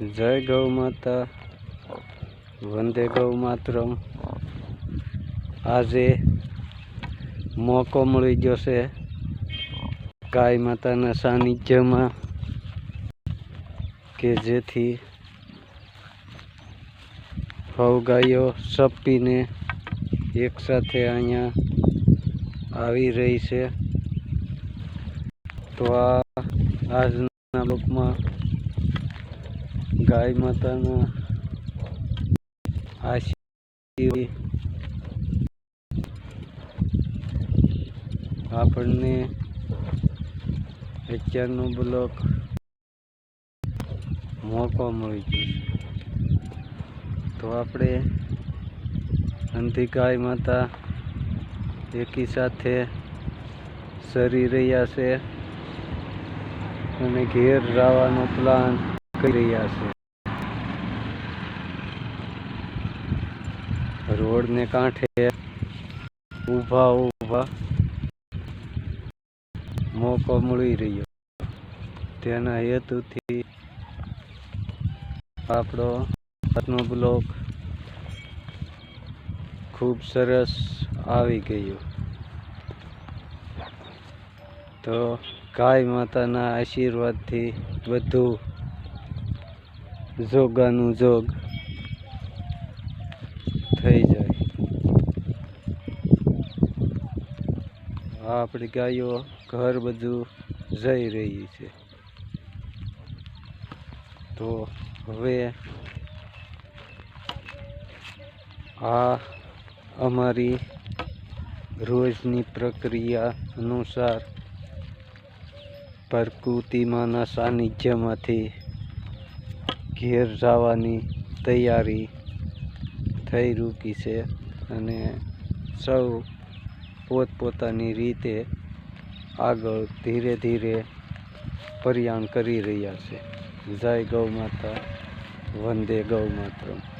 જય ગૌ માતા, વંદે ગૌ માતરમ. આજે મોકો મળી ગયો છે ગાય માતાના સાનિધ્યમાં કે જેથી હવ ગાયો સપીને એકસાથે અહીંયા આવી રહી છે. તો આ આજના લોકમાં ગાય માતાના આશી આપણને અત્યારનો બ્લોક મોકો મળી ગયો તો આપણે અંધી ગાય માતા એકી સાથે સરી રહ્યા છે. અને ઘેર જવાનો પ્લાન કરી રહ્યા છે. રોડને કાંઠે ઊભા ઊભા મોકો મળી રહ્યો. તેના હેતુથી આપણો આજનો બ્લોક ખૂબ સરસ આવી ગયો. તો ગાય માતાના આશીર્વાદથી બધું જોગાનું જોગ થઈ જાય. આ આપણી ગાયો, ઘર બધું જઈ રહી છે. તો હવે આ અમારી રોજની પ્રક્રિયા અનુસાર પ્રકૃતિમાંના સાનિધ્યમાંથી ઘેર જવાની તૈયારી થઈ રૂકી છે અને સૌ પોતપોતાની રીતે આગળ ધીરે ધીરે પ્રયાણ કરી રહ્યા છે. જય ગૌ માતા, વંદે ગૌ માતરમ.